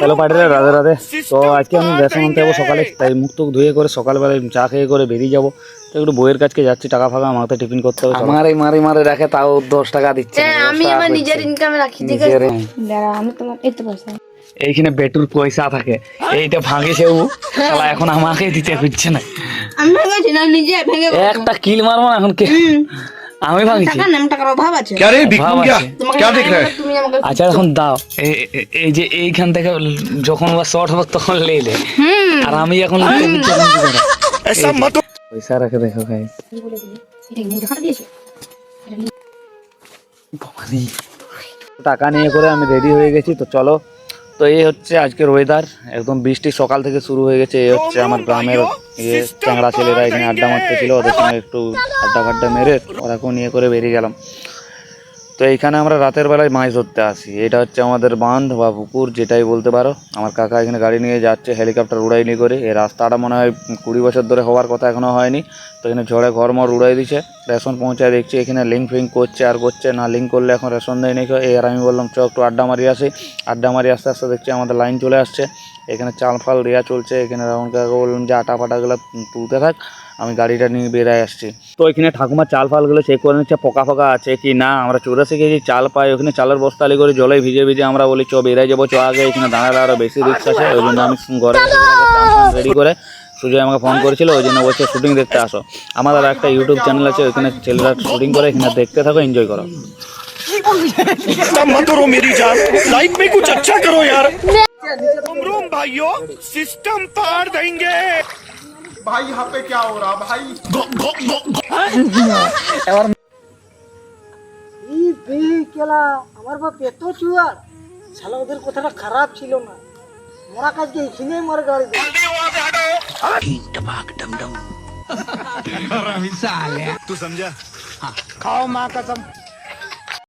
Hello পাটিরা Radhe Radhe. তো আজকে আমি রেশন আনতে যাব সকালে তাই মুখ টুক ধুয়ে করে সকালবেলায় চা খেয়ে করে বেরিয়ে যাব। তো একটু বইয়ের কাছকে যাচ্ছি টাকা ফাঁকা আমাকে টিফিন করতে হবে এই মারি মারে রাখে তাও দশ টাকা দিচ্ছে হ্যাঁ আমি আমার নিজের ইনকামে রাখি ঠিক আছে? দাঁড়া আমি তোমার এই তো পয়সা। এইখানে বেটুর পয়সা থাকে এইটা ভাঙেছে ও শালা এখন আমাকে দিতে খুঁজছে না। আমি ভেঙেছি না নিজে ভেঙে একটা কিল মারবো না এখন কে? আমি ভাঙছি টাকা নাম টাকার অভাব আছে क्या रे भिक्कू भाव क्या আছে। তোমাকে क्या देख रहा है তুমি আমাকে আচ্ছা এখন দাও এই- এই- এই যে এইখান থেকে যখন বা শর্ট হবে তখন লেলে আর আমি এখন লিখতে খুঁজছি, এখন কি করব? ऐसा मत পয়সা রেখে দেখো ভাই এটা কি দেখাটা দিয়েছে টাকা নিয়ে করে আমি রেডি হয়ে গেছি তো চলো তো এই হচ্ছে আজকের ওয়েদার একদম বৃষ্টি সকাল থেকে শুরু হয়ে গেছে, এই হচ্ছে আমার গ্রামের ইয়ে চ্যাংড়া ছেলেরা এখানে আড্ডা মারতে ছিল ওদের সঙ্গে একটু আড্ডা ফাড্ডা মেরে ওরাকেও নিয়ে করে বেরিয়ে গেলাম। তো এইখানে আমরা রাতের বেলায় মাছ ধরতে আসি। এটা হচ্ছে আমাদের বাঁধ বা পুকুর, যেটাই বলতে পারো। আমার কাকা এখানে গাড়ি নিয়ে যাচ্ছে, হেলিকপ্টার উড়াই নিয়ে করে। এই রাস্তাটা মনে হয় কুড়ি বছর ধরে হওয়ার কথা এখনও হয়নি। তো এখানে ঝড়ে ঘর মর উড়াই দিচ্ছে রেশন পৌঁছায় দেখছি এখানে লিঙ্ক ফিঙ্ক করছে আর করছে না। লিঙ্ক করলে এখন রেশন দেয় নাকি? এর আমি বললাম চ একটু আড্ডা মারি আসি। আড্ডা মারি আস্তে আস্তে দেখছি আমাদের লাইন চলে আসছে। এখানে চাল ফাল দেওয়া চলছে। এখানে রাউন্ড কাকা বললাম যে আটা ফাটাগুলো তুলতে থাক আমি গাড়িটা নিয়ে বেরাই আসছি। তো এখানে ঠাকুমা চাল ফালগুলো চেক করে নিচ্ছে পোকা ফোকা আছে কি না? আমরা চৌরাশি কেজি চাল পাই। ওখানে চালের বস্তালি করে জলে ভিজে ভিজে আমরা বলি চ বেরাই যাব চ আগে। এখানে দাঁড়ালে আরও বেশি রিক্স আছে। ওই জন্য আমি ঘরে রেডি করে সুজয় আমাকে ফোন করেছিল ওই জন্য বলছে শুটিং দেখতে আসো আমাদের একটা ইউটিউব চ্যানেল আছে ওইখানে ছেলেরা শুটিং করে এখানে দেখতে থাকো এনজয় করো ऐसा मत करो मेरी जान लाइफ में कुछ अच्छा करो यार रोम रोम भाइयों सिस्टम पार देंगे भाई यहाँ पे क्या हो रहा भाई এই বেই কেলা আমার বাপ এত চুয়ার শালা ওদের কথাটা খারাপ ছিল না মরা কাজকে এখানেই মরে গাড়ি দেয় तू समझा? खाओ माँ कसम.